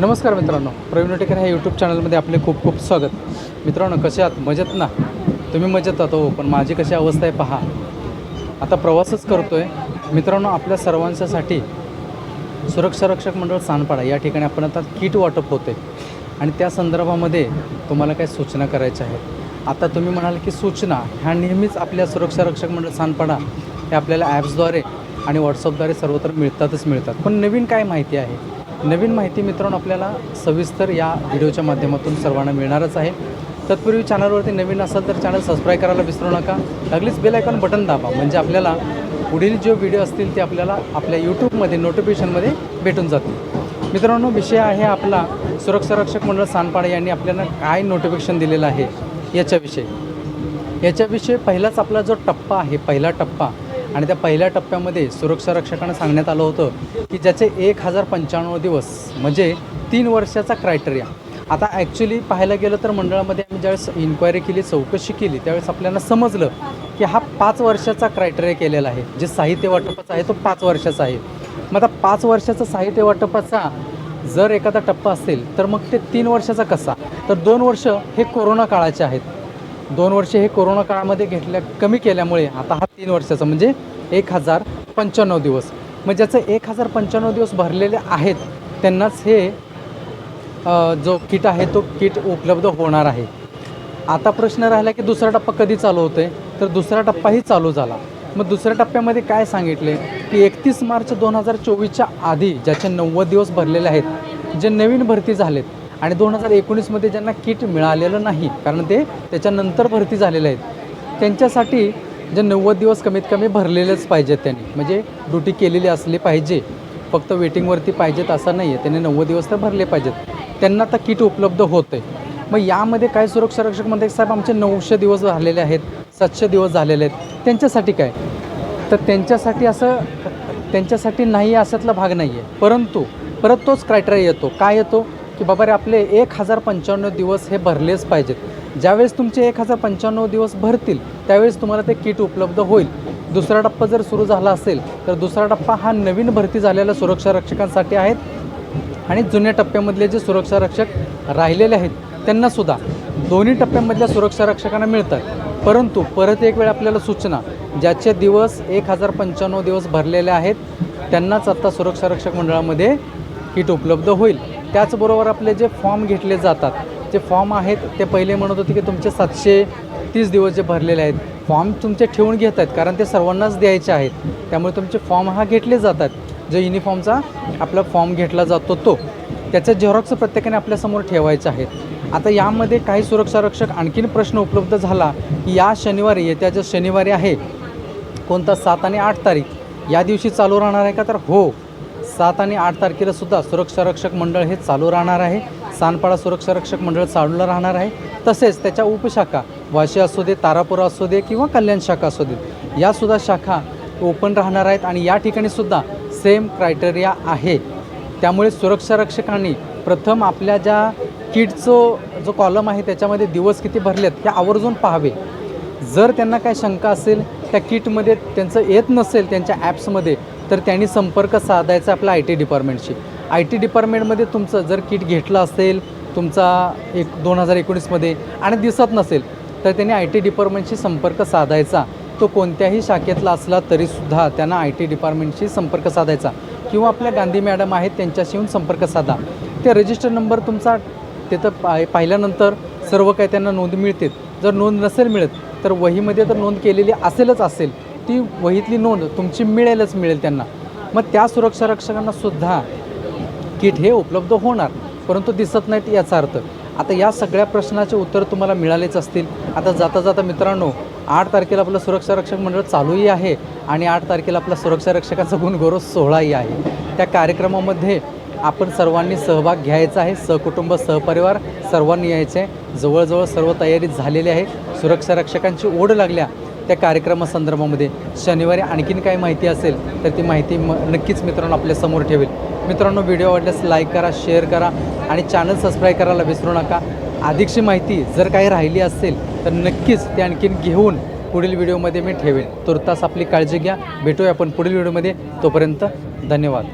नमस्कार मित्रांनो. प्रवीण टेकर ह्या यूट्यूब चॅनलमध्ये आपले खूप खूप स्वागत. मित्रांनो कसे आहात? मजेत ना? तुम्ही मजेत आहात हो पण माझी कशी अवस्था आहे पहा. आता प्रवासच करतो आहे मित्रांनो आपल्या सर्वांच्यासाठी सुरक्षा रक्षक मंडळ सानपाडा या ठिकाणी आपण आता किट वाटप होते आणि त्या संदर्भामध्ये तुम्हाला काही सूचना करायच्या आहेत. आता तुम्ही म्हणाल की सूचना ह्या नेहमीच आपल्या सुरक्षा रक्षक मंडळ सानपाडा हे आपल्याला ॲप्सद्वारे आणि व्हॉट्सअपद्वारे सर्वत्र मिळतातच मिळतात. पण नवीन काय माहिती आहे? नवीन माहिती मित्रांनो आपल्याला सविस्तर या व्हिडिओच्या माध्यमातून सर्वांना मिळणारच आहे. तत्पूर्वी चॅनलवरती नवीन असाल तर चॅनल सबस्क्राईब करायला विसरू नका. लागलीच बेल आयकॉन बटन दाबा म्हणजे आपल्याला पुढील जे व्हिडिओ असतील ते आपल्याला आपल्या यूट्यूबमध्ये नोटिफिकेशनमध्ये भेटून जातील. मित्रांनो विषय आहे आपला सुरक्षा रक्षक मंडळ सानपाडे यांनी आपल्याला काय नोटिफिकेशन दिलेलं आहे याच्याविषयी. याच्याविषयी पहिलाच आपला जो टप्पा आहे पहिला टप्पा आणि त्या पहिल्या टप्प्यामध्ये सुरक्षा रक्षकांना सांगण्यात आलं होतं की ज्याचे एक हजार पंच्याण्णव दिवस म्हणजे तीन वर्षाचा क्रायटेरिया आता ॲक्च्युली पाहायला गेलं तर मंडळामध्ये आम्ही ज्यावेळेस इन्क्वायरी केली चौकशी केली त्यावेळेस आपल्याला समजलं की हा पाच वर्षाचा क्रायटेरिया केलेला आहे. जे साहित्य वाटपाचा आहे तो पाच वर्षाचा आहे. मग आता पाच वर्षाचा साहित्य वाटपाचा जर एखादा टप्पा असेल तर मग ते तीन वर्षाचा कसा? तर दोन वर्ष हे कोरोना काळाचे आहेत. दोन वर्षे हे कोरोना काळामध्ये घेतल्या कमी केल्यामुळे आता हा तीन वर्षाचा म्हणजे एक हजार पंच्याण्णव दिवस. मग ज्याचं एक हजार पंच्याण्णव दिवस भरलेले आहेत त्यांनाच हे जो किट आहे तो किट उपलब्ध होणार आहे. आता प्रश्न राहिला की दुसरा टप्पा कधी चालू होतोय? तर दुसरा टप्पाही चालू झाला. मग दुसऱ्या टप्प्यामध्ये काय सांगितले? की एकतीस मार्च दोन हजार चोवीसच्या आधी ज्याचे नव्वद दिवस भरलेले आहेत जे नवीन भरती झालेत आणि दोन हजार एकोणीसमध्ये ज्यांना किट मिळालेलं नाही कारण ते त्याच्यानंतर भरती झालेले आहेत त्यांच्यासाठी जे नव्वद दिवस कमीत कमी भरलेलेच पाहिजेत त्यांनी. म्हणजे ड्युटी केलेली असली पाहिजे फक्त वेटिंगवरती पाहिजेत असं नाही आहे त्यांनी नव्वद दिवस तर भरले पाहिजेत. त्यांना आता किट उपलब्ध होतं आहे मग यामध्ये काय सुरक्षा रक्षक म्हणते साहेब आमचे नऊशे दिवस झालेले आहेत सातशे दिवस झालेले आहेत त्यांच्यासाठी काय? तर त्यांच्यासाठी असं त्यांच्यासाठी नाही अशातला भाग नाही आहे परंतु परत तोच क्रायटेरिया येतो. काय येतो? की बाबा रे आपले एक हजार पंच्याण्णव दिवस हे भरलेच पाहिजेत. ज्यावेळेस तुमचे एक हजार पंच्याण्णव दिवस भरतील त्यावेळेस तुम्हाला ते किट उपलब्ध होईल. दुसरा टप्पा जर सुरू झाला असेल तर दुसरा टप्पा हा नवीन भरती झालेल्या सुरक्षा रक्षकांसाठी आहेत. आणि जुन्या टप्प्यामधले जे सुरक्षा रक्षक राहिलेले आहेत त्यांनासुद्धा दोन्ही टप्प्यांमधल्या सुरक्षा रक्षकांना मिळतात. परंतु परत एक वेळ आपल्याला सूचना ज्याचे दिवस एक हजार पंच्याण्णव दिवस भरलेले आहेत त्यांनाच आत्ता सुरक्षा रक्षक मंडळामध्ये किट उपलब्ध होईल. त्याचबरोबर आपले जे फॉर्म घेतले जातात जे फॉर्म आहेत ते पहिले म्हणत होते की तुमचे सातशे तीस दिवस जे भरलेले आहेत फॉर्म तुमचे ठेवून घेत आहेत कारण ते सर्वांनाच द्यायचे आहेत. त्यामुळे तुमचे फॉर्म हा घेतले जातात. जो युनिफॉर्मचा आपला फॉर्म घेतला जातो तो. त्याचे झेरॉक्स प्रत्येकाने आपल्यासमोर ठेवायचे आहेत. आता यामध्ये काही सुरक्षा रक्षक आणखीन प्रश्न उपलब्ध झाला की या शनिवारी येत्या जो शनिवारी आहे कोणता सात आणि आठ तारीख या दिवशी चालू राहणार आहे का? तर हो. सात आणि आठ तारखेला सुद्धा सुरक्षा रक्षक मंडळ हे चालू राहणार आहे. सानपाडा सुरक्षा रक्षक मंडळ चालू राहणार आहे. तसेच त्याच्या उपशाखा वाशी असू दे तारापुरा असू दे किंवा कल्याण शाखा असू दे यासुद्धा शाखा ओपन राहणार आहेत आणि या ठिकाणी सुद्धा सेम क्रायटेरिया आहे. त्यामुळे सुरक्षा रक्षकांनी प्रथम आपल्या ज्या किटचं जो कॉलम आहे त्याच्यामध्ये दिवस किती भरलेत हे आवर्जून पाहावे. जर त्यांना काय शंका असेल त्या किटमध्ये त्यांचं येत नसेल त्यांच्या ॲप्समध्ये तर त्यांनी संपर्क साधायचा आपल्या आय टी डिपार्टमेंटशी. आय टी डिपार्टमेंटमध्ये तुमचं जर किट घेतलं असेल तुमचा एक दोन हजार एकोणीसमध्ये आणि दिसत नसेल तर त्यांनी आय टी डिपार्टमेंटशी संपर्क साधायचा. तो कोणत्याही शाखेतला असला तरीसुद्धा त्यांना आय टी डिपार्टमेंटशी संपर्क साधायचा. किंवा आपल्या गांधी मॅडम आहेत त्यांच्याशी येऊन संपर्क साधा. ते रजिस्टर नंबर तुमचा तिथं पाय पाहिल्यानंतर सर्व काही त्यांना नोंद मिळते. जर नोंद नसेल मिळत तर वहीमध्ये तर नोंद केलेली असेलच असेल ती वहीतली नोंद तुमची मिळेलच मिळेल त्यांना. मग त्या सुरक्षा रक्षकांना सुद्धा किट हे उपलब्ध होणार परंतु दिसत नाहीत याचा अर्थ. आता या सगळ्या प्रश्नाचे उत्तर तुम्हाला मिळालेच असतील. आता जाता जाता मित्रांनो आठ तारखेला आपलं सुरक्षा रक्षक मंडळ चालूही आहे आणि आठ तारखेला आपला सुरक्षा रक्षकाचा गुणगौरव सोहळाही आहे. त्या कार्यक्रमामध्ये आपण सर्वांनी सहभाग घ्यायचा आहे. सहकुटुंब सहपरिवार सर्वांनी यायचे. आहे जवळजवळ सर्व तयारी झालेली आहे. सुरक्षा रक्षकांची ओढ लागल्या. त्या कार्यक्रमासंदर्भामध्ये शनिवारी आणखीन काही माहिती असेल तर ती माहिती म नक्कीच मित्रांनो आपल्यासमोर ठेवेल. मित्रांनो व्हिडिओ आवडल्यास लाईक करा शेअर करा आणि चॅनल सबस्क्राईब करायला विसरू नका. अधिकची माहिती जर काही राहिली असेल तर नक्कीच ते आणखीन घेऊन पुढील व्हिडिओमध्ये मी ठेवेन तुर्तास आपली काळजी घ्या. भेटूया आपण पुढील व्हिडिओमध्ये. तोपर्यंत धन्यवाद.